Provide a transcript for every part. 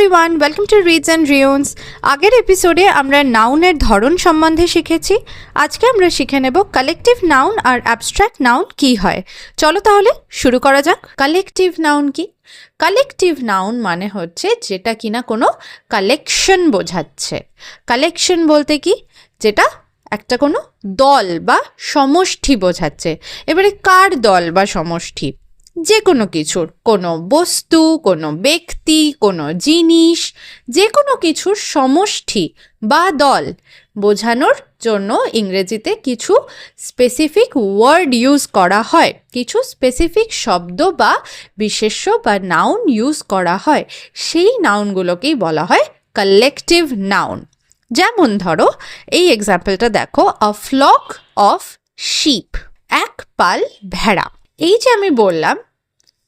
Everyone welcome to reads and runes আগের এপিসোডে আমরা নাউনের ধরন সম্বন্ধে শিখেছি। আজকে আমরা শিখে নেব কালেকটিভ নাউন আর অ্যাবস্ট্রাক্ট নাউন কি হয়। চলো তাহলে শুরু করা যাক। কালেকটিভ নাউন কি? কালেকটিভ নাউন মানে হচ্ছে যেটা কিনা কোনো কালেকশন বোঝাচ্ছে। কালেকশন বলতে কি? যেটা একটা কোনো দল বা সমষ্টি বোঝাচ্ছে। এবারে কার দল বা সমষ্টি? যে কোনো কিছুর, কোনো বস্তু, কোনো ব্যক্তি, কোনো জিনিস যে কোনো কিছুর সমষ্টি বা দল বোঝানোর জন্য ইংরেজিতে কিছু স্পেসিফিক ওয়ার্ড ইউজ করা হয়। কিছু স্পেসিফিক শব্দ বা বিশেষ্য বা নাউন ইউজ করা হয়। সেই নাউনগুলোকেই বলা হয় কালেকটিভ নাউন যেমন ধরো, এই এক্সাম্পলটা দেখো আ ফ্লক অফ শিপ এক পাল ভেড়া। এই যে আমি বললাম,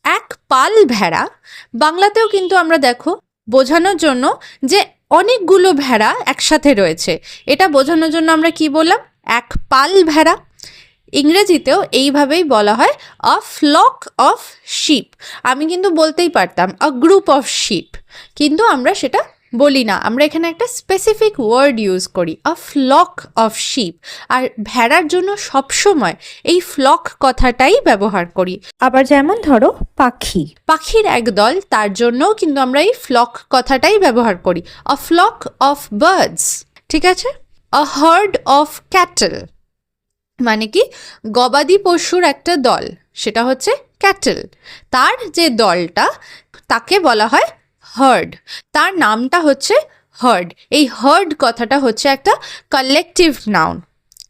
এক পাল ভেড়া, বাংলাতেও কিন্তু আমরা দেখো বোঝানোর জন্য যে অনেকগুলো ভেড়া একসাথে রয়েছে। এটা বোঝানোর জন্য আমরা কি বললাম? এক পাল ভেড়া। ইংরেজিতেও এইভাবেই বলা হয় আ ফ্লক অফ শিপ আমি কিন্তু বলতেই পারতাম আ গ্রুপ অফ শিপ কিন্তু আমরা সেটা বলি না আমরা এখানে একটা স্পেসিফিক ওয়ার্ড ইউজ করি আ ফ্লক অফ শিপ আর ভেড়ার জন্য সবসময় এই ফ্লক কথাটাই ব্যবহার করি। আবার যেমন ধরো পাখি। পাখির এক দল তার জন্যও কিন্তু আমরা এই ফ্লক কথাটাই ব্যবহার করি আ ফ্লক অফ বার্ডস ঠিক আছে? আ হার্ড অফ ক্যাটেল মানে কি? গবাদি পশুর একটা দল সেটা হচ্ছে ক্যাটেল তার যে দলটা তাকে বলা হয় হার্ড তার নামটা হচ্ছে হার্ড এই হার্ড কথাটা হচ্ছে একটা কালেকটিভ নাউন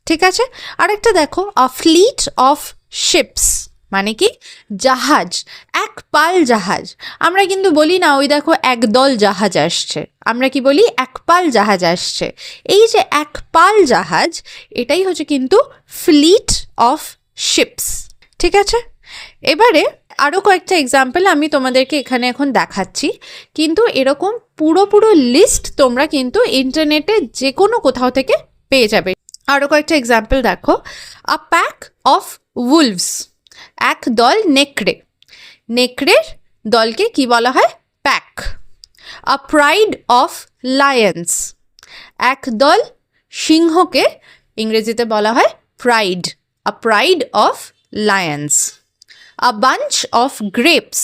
ঠিক আছে? আরেকটা দেখো আ ফ্লিট অফ শিপস মানে কি? জাহাজ। এক পাল জাহাজ। আমরা কিন্তু বলি না, ওই দেখো একদল জাহাজ আসছে। আমরা কি বলি? এক পাল জাহাজ আসছে। এই যে এক পাল জাহাজ, এটাই হচ্ছে কিন্তু ফ্লিট অফ শিপস ঠিক আছে? এবারে আরও কয়েকটা এক্সাম্পল আমি তোমাদেরকে এখানে এখন দেখাচ্ছি। কিন্তু এরকম পুরো পুরো লিস্ট তোমরা কিন্তু ইন্টারনেটে যে কোনো কোথাও থেকে পেয়ে যাবে। আরও কয়েকটা এক্সাম্পল দেখো। আ প্যাক অফ উলভস এক দল নেকড়ে। নেকড়ের দলকে কি বলা হয়? Pack a pride of lions এক দল সিংহকে ইংরেজিতে বলা হয় pride a pride of lions a bunch of grapes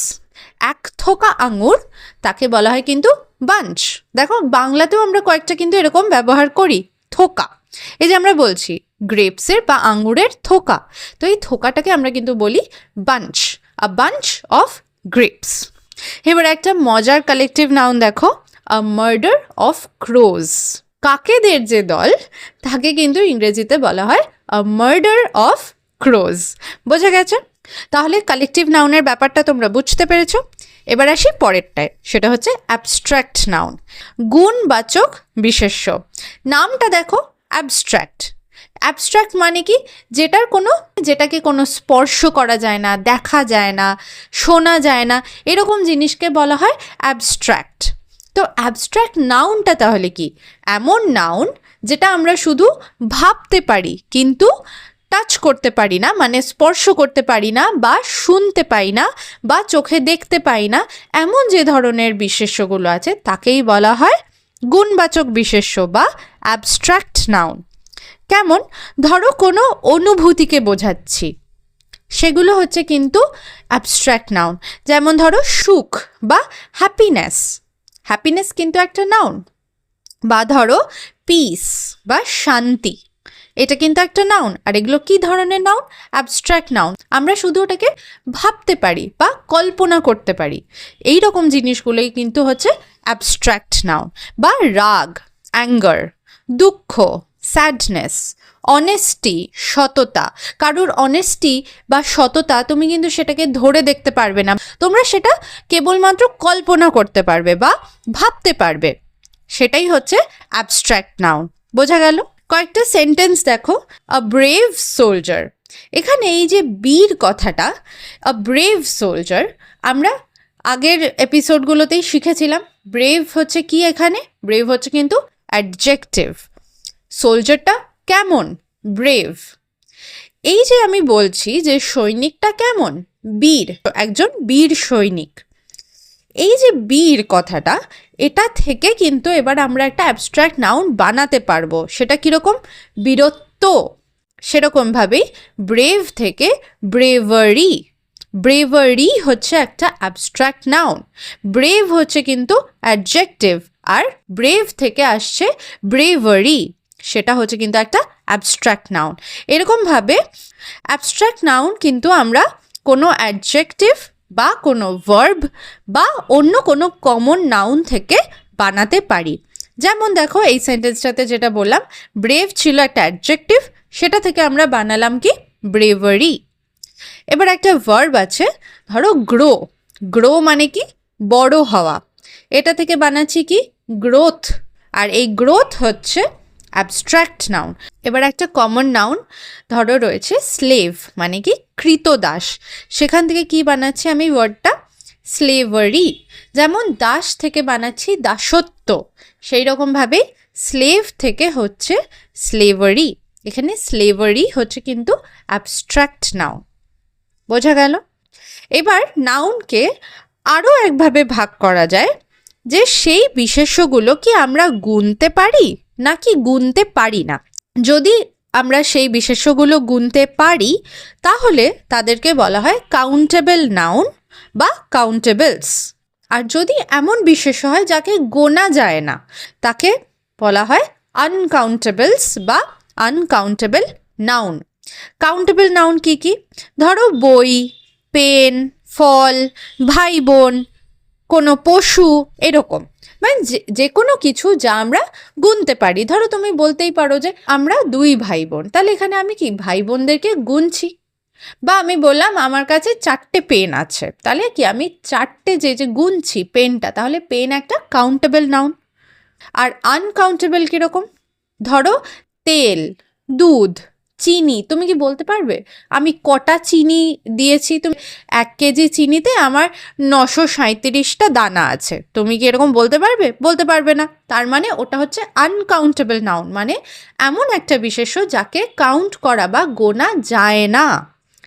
এক থোকা আঙুর, তাকে বলা হয় কিন্তু বাঞ্চ দেখো, বাংলাতেও আমরা কয়েকটা কিন্তু এরকম ব্যবহার করি, থোকা। এই যে আমরা বলছি গ্রেপসের বা আঙুরের থোকা। তো এই থোকাটাকে আমরা কিন্তু বলি bunch a bunch of grapes এবার একটা মজার কালেকটিভ নাউন দেখো আ মার্ডার অফ ক্রোজ কাকেদের যে দল, তাকে কিন্তু ইংরেজিতে বলা হয় আ মার্ডার অফ ক্রোজ বোঝা গেছে? তাহলে কালেকটিভ নাউনের ব্যাপারটা তোমরা বুঝতে পেরেছ। এবার আসি পরেরটায়, সেটা হচ্ছে অ্যাবস্ট্র্যাক্ট নাউন গুণবাচক বিশেষ্য। নামটা দেখো অ্যাবস্ট্র্যাক্ট অ্যাবস্ট্রাক্ট মানে কি? যেটার কোনো, যেটাকে কোনো স্পর্শ করা যায় না, দেখা যায় না, শোনা যায় না, এরকম জিনিসকে বলা হয় অ্যাবস্ট্র্যাক্ট তো অ্যাবস্ট্রাক্ট নাউনটা তাহলে কি? এমন নাউন যেটা আমরা শুধু ভাবতে পারি, কিন্তু টাচ করতে পারি না মানে স্পর্শ করতে পারি না বা শুনতে পাই না বা চোখে দেখতে পাই না, এমন যে ধরনের বিশেষ্যগুলো আছে তাকেই বলা হয় গুণবাচক বিশেষ্য বা অ্যাবস্ট্রাক্ট নাউন কেমন? ধরো কোনো অনুভূতিকে বোঝাচ্ছি, সেগুলো হচ্ছে কিন্তু অ্যাবস্ট্রাক্ট নাউন যেমন ধরো সুখ বা হ্যাপিনেস হ্যাপিনেস কিন্তু একটা নাউন বা ধরো পিস বা শান্তি। এটা কিন্তু একটা নাউন আর এগুলো কি ধরনের নাউন অ্যাবস্ট্রাক্ট নাউন আমরা শুধু ওটাকে ভাবতে পারি বা কল্পনা করতে পারি। এই রকম জিনিসগুলোই কিন্তু হচ্ছে অ্যাবস্ট্রাক্ট নাউন বা রাগ অ্যাঙ্গার দুঃখ স্যাডনেস অনেস্টি সততা। কারুর অনেস্টি বা সততা তুমি কিন্তু সেটাকে ধরে দেখতে পারবে না। তোমরা সেটা কেবলমাত্র কল্পনা করতে পারবে বা ভাবতে পারবে। সেটাই হচ্ছে অ্যাবস্ট্রাক্ট নাউন বোঝা গেল? কয়েকটা সেন্টেন্স দেখো আ ব্রেভ সোলজার এখানে এই যে বীর কথাটা আ ব্রেভ সোলজার আমরা আগের এপিসোডগুলোতেই শিখেছিলাম ব্রেভ হচ্ছে কি এখানে? ব্রেভ হচ্ছে কিন্তু অ্যাডজেক্টিভ সোলজারটা কেমন? ব্রেভ এই যে আমি বলছি যে সৈনিকটা কেমন? বীর, একজন বীর সৈনিক। এই যে বীর কথাটা, এটা থেকে কিন্তু এবার আমরা একটা অ্যাবস্ট্রাক্ট নাউন বানাতে পারব। সেটা কীরকম? বীরত্ব। সেরকমভাবেই ব্রেভ থেকে ব্রেভারি ব্রেভারি হচ্ছে একটা অ্যাবস্ট্রাক্ট নাউন ব্রেভ হচ্ছে কিন্তু অ্যাডজেক্টিভ আর ব্রেভ থেকে আসছে ব্রেভারি সেটা হচ্ছে কিন্তু একটা অ্যাবস্ট্রাক্ট নাউন এরকমভাবে অ্যাবস্ট্রাক্ট নাউন কিন্তু আমরা কোনো অ্যাডজেক্টিভ বা কোনো ভার্ব বা অন্য কোনো কমন নাউন থেকে বানাতে পারি। যেমন দেখো, এই সেন্টেন্সটাতে যেটা বললাম ব্রেভ ছিল একটা অ্যাডজেক্টিভ সেটা থেকে আমরা বানালাম কি? ব্রেভারি এবার একটা ভার্ব আছে, ধরো গ্রো গ্রো মানে কি? বড় হওয়া। এটা থেকে বানাচ্ছি কি? গ্রোথ আর এই গ্রোথ হচ্ছে অ্যাবস্ট্রাক্ট নাউন এবার একটা কমন নাউন ধরো রয়েছে স্লেভ মানে কি? কৃতদাস। সেখান থেকে কি বানাচ্ছি আমি ওয়ার্ডটা স্লেভারি যেমন দাস থেকে বানাচ্ছি দাসত্ব সেই রকমভাবেই স্লেভ থেকে হচ্ছে স্লেভারি এখানে স্লেভারি হচ্ছে কিন্তু অ্যাবস্ট্র্যাক্ট নাউন বোঝা গেল? এবার নাউনকে আরও একভাবে ভাগ করা যায় যে সেই বিশেষ্যগুলো কি আমরা গুনতে পারি? নাকি গুনতে পারি না। যদি আমরা সেই বিশেষ্যগুলো গুনতে পারি, তাহলে তাদেরকে বলা হয় কাউন্টেবল নাউন বা কাউন্টেবলস আর যদি এমন বিশেষ্য হয় যাকে গোনা যায় না, তাকে বলা হয় আনকাউন্টেবলস বা আনকাউন্টেবল নাউন কাউন্টেবল নাউন কি কি? ধরো বই, পেন, ফল, ভাই বোন, কোনো পশু, এরকম। মানে যে কোনো কিছু যা আমরা গুনতে পারি। ধরো তুমি বলতেই পারো যে আমরা দুই ভাই বোন তাহলে এখানে আমি কি ভাই বোনদেরকে গুনছি? বা আমি বললাম আমার কাছে চারটে পেন আছে, তাহলে কি আমি চারটে যে যে গুনছি পেনটা, তাহলে পেন একটা কাউন্টেবল নাউন আর আনকাউন্টেবল কীরকম? ধরো তেল, দুধ চিনি, তুমি কি বলতে পারবে? আমি কটা চিনি দিয়েছি, তুমি এক কেজি চিনিতে আমার নশো সাঁত্রিশটা দানা আছে। তুমি কি এরকম বলতে পারবে? বলতে পারবে না। তার মানে ওটা হচ্ছে আনকাউন্টেবল নাউন মানে এমন একটা বিশেষ্য যাকে কাউন্ট করা বা গোনা যায় না।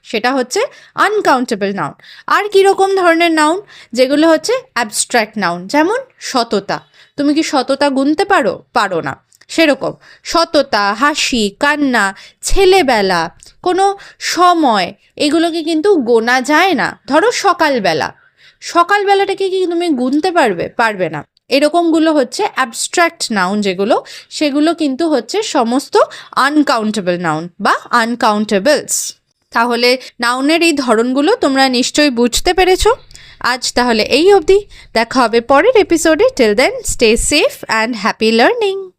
সেটা হচ্ছে আনকাউন্টেবল নাউন আর কীরকম ধরনের নাউন যেগুলো হচ্ছে অ্যাবস্ট্র্যাক্ট নাউন যেমন সততা। তুমি কি সততা গুনতে পারো? পারো না। সেরকম। সততা, হাসি, কান্না, ছেলেবেলা, কোনো সময় এগুলোকে কিন্তু গোনা যায় না। ধরো সকালবেলা। সকালবেলাটাকে কি তুমি গুনতে পারবে? পারবে না। এরকমগুলো হচ্ছে অ্যাবস্ট্রাক্ট নাউন যেগুলো। সেগুলো কিন্তু হচ্ছে সমস্ত আনকাউন্টেবল নাউন বা আনকাউন্টেবলস তাহলে নাউনের এই ধরনগুলো তোমরা নিশ্চয়ই বুঝতে পেরেছ। আজ তাহলে এই অবধি। দেখা হবে পরের এপিসোডে till then stay safe and happy learning